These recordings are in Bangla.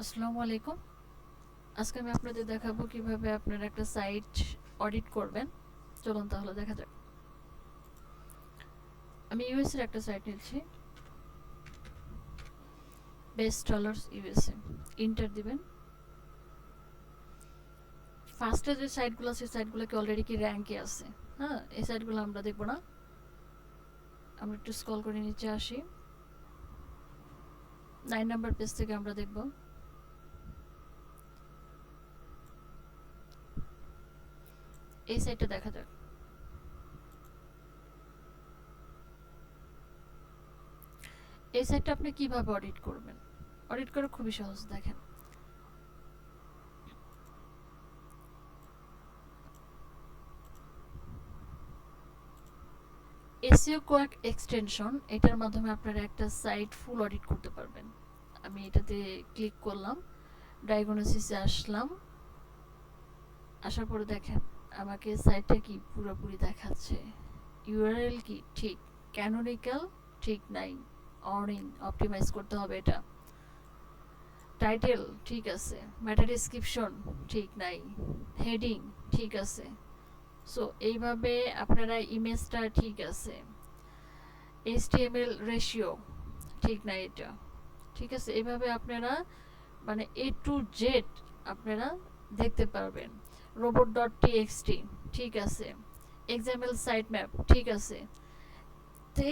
আসসালামু আলাইকুম। আজকে আমি আপনাদের দেখাবো কীভাবে আপনারা একটা সাইট অডিট করবেন। চলুন তাহলে দেখা যাক। আমি ইউএস এর একটা সাইট নিচ্ছি। Best dollars USA. ইন্টার দিবেন। ফার্স্টে যে সাইটগুলো আছে সাইটগুলো কি অলরেডি কি র্যাঙ্কে আছে? হ্যাঁ এই সাইটগুলো আমরা দেখব না। আমরা একটু স্ক্রল করে নিচে আসি। নাইন নাম্বার পেজ থেকে আমরা দেখব। এই সাইটটা দেখা যাক। এই সাইটটা আপনি কীভাবে অডিট করবেন? অডিট করা খুবই সহজ, দেখেন। এসিও কোয়াক এক্সটেনশন এটার মাধ্যমে আপনারা একটা সাইট ফুল অডিট করতে পারবেন। আমি এটাতে ক্লিক করলাম ডায়াগনোসিসে আসলাম। আসার পরে দেখেন আমাকে সাইটটা কি পুরোপুরি দেখাচ্ছে? ইউআরএল কি? ঠিক। ক্যানোনিক্যাল ঠিক নাই। অর্নিং অপটিমাইজ করতে হবে এটা। টাইটেল ঠিক আছে। ম্যাটা ডিসক্রিপশন ঠিক নাই। হেডিং ঠিক আছে। সো এইভাবে আপনারা ইমেজটা ঠিক আছে। এইচটিএমএল রেশিও ঠিক নাই এটা। ঠিক আছে? এইভাবে আপনারা মানে এ টু জেড আপনারা দেখতে পারবেন। রোবট ডট টিএক্সটি ঠিক আছে এক্সাম্পল সাইট ম্যাপ ঠিক আছে। তে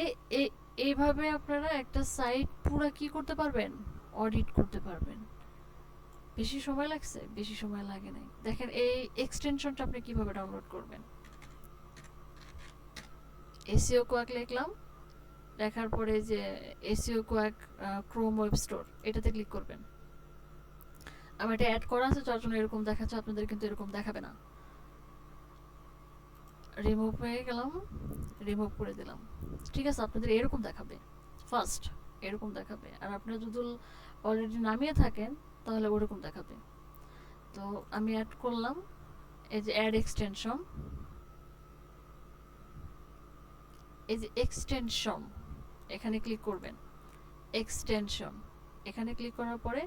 এইভাবে আপনারা একটা সাইট পুরো কি করতে পারবেন? অডিট করতে পারবেন। বেশি সময় লাগছে? বেশি সময় লাগে নাই। দেখেন, এই এক্সটেনশনটা আপনি কীভাবে ডাউনলোড করবেন? এসিও কোয়াক লিখলাম। লেখার পরে যে এসিও কোয়াক ক্রোম ওয়েব স্টোর এটাতে ক্লিক করবেন। আমার এটা অ্যাড করা আছে, যার জন্য এরকম দেখাচ্ছে, আপনাদের কিন্তু এরকম দেখাবে না। রিমুভ হয়ে গেলাম রিমুভ করে দিলাম। ঠিক আছে, আপনাদের এরকম দেখাবে। ফার্স্ট এরকম দেখাবে। আর আপনারা যদি অলরেডি নামিয়ে থাকেন, তাহলে ওরকম দেখাবে। তো আমি অ্যাড করলাম, এই যে অ্যাড এক্সটেনশন এই যে এক্সটেনশন এখানে ক্লিক করবেন। এক্সটেনশন এখানে ক্লিক করার পরে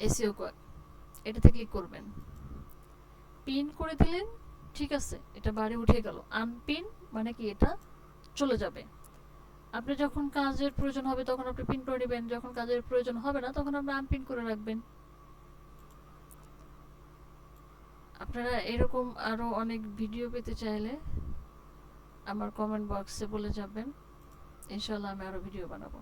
এসিও কোয়াক এটাতে ক্লিক করবেন। পিন করে দিলেন, ঠিক আছে, এটা বাড়ি উঠে গেল। আনপিন মানে কি এটা? চলে যাবে। আপনি যখন কাজের প্রয়োজন হবে তখন আপনি পিন করে নেবেন, যখন কাজের প্রয়োজন হবে না তখন আপনি আনপিন করে রাখবেন। আপনারা এরকম আরও অনেক ভিডিও পেতে চাইলে আমার কমেন্ট বক্সে বলে যাবেন। ইনশাল্লাহ আমি আরও ভিডিও বানাবো।